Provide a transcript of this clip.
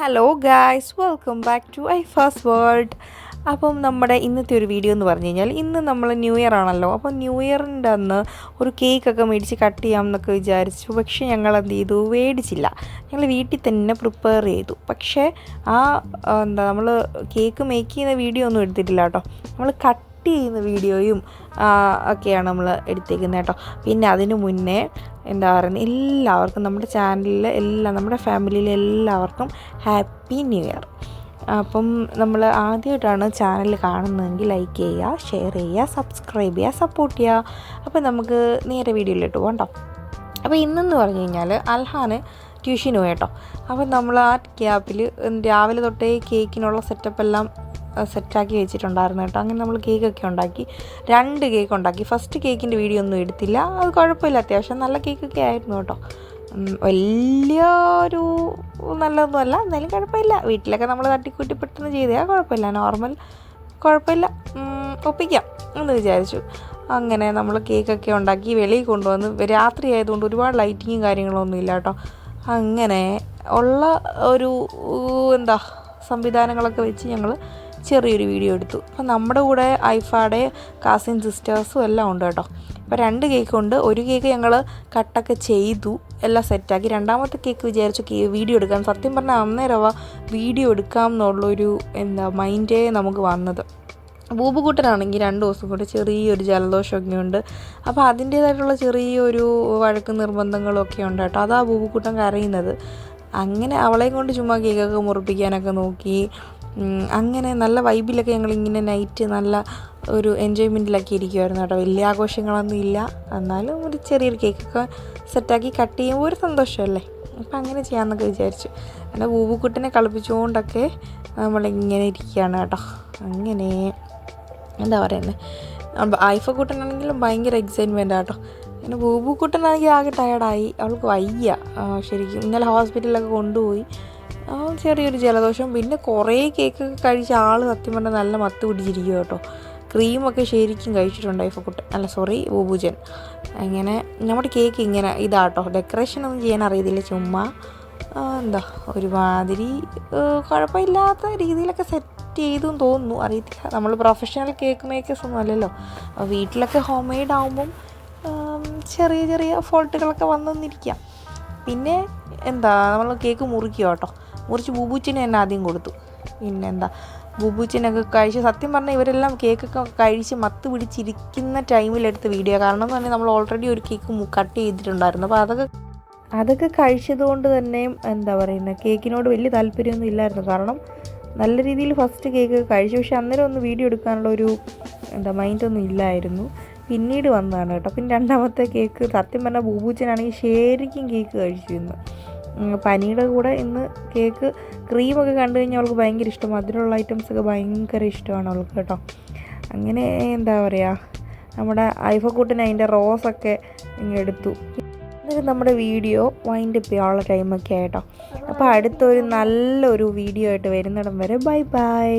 Hello guys welcome back to I first world അപ്പം നമ്മുടെ ഇന്നത്തെ ഒരു വീഡിയോ എന്ന് പറഞ്ഞു കഴിഞ്ഞാൽ ഇന്ന് നമ്മൾ ന്യൂ ഇയർ ആണല്ലോ. അപ്പോൾ ന്യൂ ഇയറിന്റെ അന്ന് ഒരു കേക്കൊക്കെ മേടിച്ച് കട്ട് ചെയ്യാം എന്നൊക്കെ വിചാരിച്ചു. പക്ഷേ ഞങ്ങൾ എന്ത് ചെയ്തു? മേടിച്ചില്ല. ഞങ്ങൾ വീട്ടിൽ തന്നെ പ്രിപ്പയർ ചെയ്തു. പക്ഷേ ആ എന്താ നമ്മൾ കേക്ക് മേക്ക് ചെയ്യുന്ന വീഡിയോ ഒന്നും എടുത്തിട്ടില്ല കേട്ടോ. നമ്മൾ കട്ട് ചെയ്യുന്ന വീഡിയോയും ഒക്കെയാണ് നമ്മൾ എടുത്തേക്കുന്നത് കേട്ടോ. പിന്നെ അതിന് മുന്നേ എന്താ പറയുന്നത് എല്ലാവർക്കും നമ്മുടെ ചാനലിൽ എല്ലാം നമ്മുടെ ഫാമിലിയിലെ എല്ലാവർക്കും ഹാപ്പി ന്യൂ ഇയർ. അപ്പം നമ്മൾ ആദ്യമായിട്ടാണ് ചാനൽ കാണുന്നതെങ്കിൽ ലൈക്ക് ചെയ്യുക ഷെയർ ചെയ്യുക സബ്സ്ക്രൈബ് ചെയ്യുക സപ്പോർട്ട് ചെയ്യുക. അപ്പോൾ നമുക്ക് നേരെ വീഡിയോയിലിട്ട് പോകണ്ടോ അപ്പോൾ ഇന്നെന്ന് പറഞ്ഞു കഴിഞ്ഞാൽ അൽഹാന് ട്യൂഷന് പോയി കേട്ടോ. അപ്പോൾ നമ്മൾ ആ ഗ്യാപ്പിൽ രാവിലെ തൊട്ടേ കേക്കിനുള്ള സെറ്റപ്പ് എല്ലാം സെറ്റാക്കി വെച്ചിട്ടുണ്ടായിരുന്നു കേട്ടോ. അങ്ങനെ നമ്മൾ കേക്കൊക്കെ ഉണ്ടാക്കി. രണ്ട് കേക്ക് ഉണ്ടാക്കി. ഫസ്റ്റ് കേക്കിന്റെ വീഡിയോ ഒന്നും എടുത്തില്ല. അത് കുഴപ്പമില്ല. അത്യാവശ്യം നല്ല കേക്കൊക്കെ ആയിരുന്നു കേട്ടോ. വലിയ ഒരു നല്ലതൊന്നുമല്ല. എന്നാലും കുഴപ്പമില്ല. വീട്ടിലൊക്കെ നമ്മൾ തട്ടിക്കൂട്ടി പെട്ടെന്ന് ചെയ്താൽ കുഴപ്പമില്ല. നോർമൽ കുഴപ്പമില്ല. ഒപ്പിക്കാം എന്ന് വിചാരിച്ചു. അങ്ങനെ നമ്മൾ കേക്കൊക്കെ ഉണ്ടാക്കി വെളിയിൽ കൊണ്ടുവന്ന് രാത്രി ആയതുകൊണ്ട് ഒരുപാട് ലൈറ്റിങ്ങും കാര്യങ്ങളൊന്നും ഇല്ല കേട്ടോ. അങ്ങനെ ഉള്ള ഒരു എന്താ സംവിധാനങ്ങളൊക്കെ വെച്ച് ഞങ്ങൾ ചെറിയൊരു വീഡിയോ എടുത്തു. അപ്പം നമ്മുടെ കൂടെ ഐഫാടെ കാസിൻ സിസ്റ്റേഴ്സും എല്ലാം ഉണ്ട് കേട്ടോ. അപ്പോൾ രണ്ട് കേക്ക് ഉണ്ട്. ഒരു കേക്ക് ഞങ്ങൾ കട്ടൊക്കെ ചെയ്തു. എല്ലാം സെറ്റാക്കി. രണ്ടാമത്തെ കേക്ക് വിചാരിച്ചു വീഡിയോ എടുക്കാൻ സത്യം പറഞ്ഞാൽ അന്നേരവ വീഡിയോ എടുക്കാം എന്നുള്ളൊരു എന്താ മൈൻഡേ നമുക്ക് വന്നത്. ബൂബുകൂട്ടനാണെങ്കിൽ രണ്ട് ദിവസം കൊണ്ട് ചെറിയൊരു ജലദോഷമൊക്കെ ഉണ്ട് അപ്പോൾ അതിന്റേതായിട്ടുള്ള ചെറിയൊരു വഴക്ക് നിർബന്ധങ്ങളൊക്കെ ഉണ്ട് കേട്ടോ. അതാ ബൂബുക്കൂട്ടൻ കരയുന്നത്. അങ്ങനെ അവളെയും കൊണ്ട് ചുമ്മാ കേക്കൊക്കെ മുറിപ്പിക്കാനൊക്കെ നോക്കി. അങ്ങനെ നല്ല വൈബിലൊക്കെ ഞങ്ങളിങ്ങനെ നൈറ്റ് നല്ല ഒരു എൻജോയ്മെന്റിലൊക്കെ ഇരിക്കുമായിരുന്നു കേട്ടോ. വലിയ ആഘോഷങ്ങളൊന്നും ഇല്ല. എന്നാലും ഒരു ചെറിയൊരു കേക്കൊക്കെ സെറ്റാക്കി കട്ട് ചെയ്യുമ്പോൾ ഒരു സന്തോഷമല്ലേ? അപ്പം അങ്ങനെ ചെയ്യാമെന്നൊക്കെ വിചാരിച്ചു. അങ്ങനെ ബൂബുക്കുട്ടനെ കളിപ്പിച്ചുകൊണ്ടൊക്കെ നമ്മളിങ്ങനെ ഇരിക്കുകയാണ് കേട്ടോ. അങ്ങനെ എന്താ പറയുന്നത് ഐഫക്കുട്ടനാണെങ്കിലും ഭയങ്കര എക്സൈറ്റ്മെന്റ് ആട്ടോ. പിന്നെ ബൂബു കൂട്ടനാണെങ്കിൽ ആകെ ടയർഡായി അവൾക്ക് വയ്യ. ശരിക്കും ഇന്നലെ ഹോസ്പിറ്റലിലൊക്കെ കൊണ്ടുപോയി. ചെറിയൊരു ജലദോഷം. പിന്നെ കുറേ കേക്കൊക്കെ കഴിച്ച ആൾ സത്യം പറഞ്ഞാൽ നല്ല മത്ത് പിടിച്ചിരിക്കും കേട്ടോ. ക്രീമൊക്കെ ശരിക്കും കഴിച്ചിട്ടുണ്ട് ഐഫ ഐഫക്കുട്ടൻ അല്ല സോറി ബൂബുജൻ. അങ്ങനെ നമ്മുടെ കേക്ക് ഇങ്ങനെ ഇതാട്ടോ. ഡെക്കറേഷൻ ഒന്നും ചെയ്യാൻ അറിയത്തില്ല. ചുമ്മാ എന്താ ഒരുമാതിരി കുഴപ്പമില്ലാത്ത രീതിയിലൊക്കെ സെറ്റ് ചെയ്തു തോന്നുന്നു. അറിയത്തില്ല. നമ്മൾ പ്രൊഫഷണൽ കേക്ക് മേക്കേഴ്സ് ഒന്നും അല്ലല്ലോ. വീട്ടിലൊക്കെ ഹോം മെയ്ഡ് ആകുമ്പം ചെറിയ ചെറിയ ഫോൾട്ടുകളൊക്കെ വന്നെന്നിരിക്കാം. പിന്നെ എന്താ നമ്മൾ കേക്ക് മുറിക്കുക കേട്ടോ. മുറിച്ച് ബൂബൂച്ചിന് തന്നെ ആദ്യം കൊടുത്തു. പിന്നെന്താ ബൂബൂച്ചിനൊക്കെ കഴിച്ച് സത്യം പറഞ്ഞാൽ ഇവരെല്ലാം കേക്കൊക്കെ കഴിച്ച് മത്ത് പിടിച്ചിരിക്കുന്ന ടൈമിലെടുത്ത വീഡിയോ കാരണം എന്ന് പറഞ്ഞാൽ നമ്മൾ ഓൾറെഡി ഒരു കേക്ക് കട്ട് ചെയ്തിട്ടുണ്ടായിരുന്നു. അപ്പോൾ അതൊക്കെ അതൊക്കെ കഴിച്ചതുകൊണ്ട് തന്നെ എന്താ പറയുന്നത് കേക്കിനോട് വലിയ താല്പര്യമൊന്നും ഇല്ലായിരുന്നു. കാരണം നല്ല രീതിയിൽ ഫസ്റ്റ് കേക്ക് കഴിച്ചു. പക്ഷെ അന്നേരം ഒന്ന് വീഡിയോ എടുക്കാനുള്ള ഒരു എന്താ മൈൻഡൊന്നും ഇല്ലായിരുന്നു. പിന്നീട് വന്നതാണ് കേട്ടോ. പിന്നെ രണ്ടാമത്തെ കേക്ക് സത്യം പറഞ്ഞാൽ ബൂബൂച്ചനാണെങ്കിൽ ശരിക്കും കേക്ക് കഴിച്ചിരുന്നു. പനിയുടെ കൂടെ ഇന്ന് കേക്ക് ക്രീമൊക്കെ കണ്ടു കഴിഞ്ഞാൽ അവൾക്ക് ഭയങ്കര ഇഷ്ടം. മധുരമുള്ള ഐറ്റംസൊക്കെ ഭയങ്കര ഇഷ്ടമാണ് അവൾക്ക് കേട്ടോ. അങ്ങനെ എന്താ പറയുക നമ്മുടെ ഐഫക്കൂട്ടിന് അതിന്റെ റോസൊക്കെ ഇങ്ങ് എന്നിട്ട് നമ്മുടെ വീഡിയോ വൈൻഡ് അപ്പ് ചെയ്യാനുള്ള ടൈമൊക്കെ ആയിട്ടോ. അപ്പോൾ അടുത്തൊരു നല്ലൊരു വീഡിയോ ആയിട്ട് വരുന്നിടം വരെ ബൈ ബൈ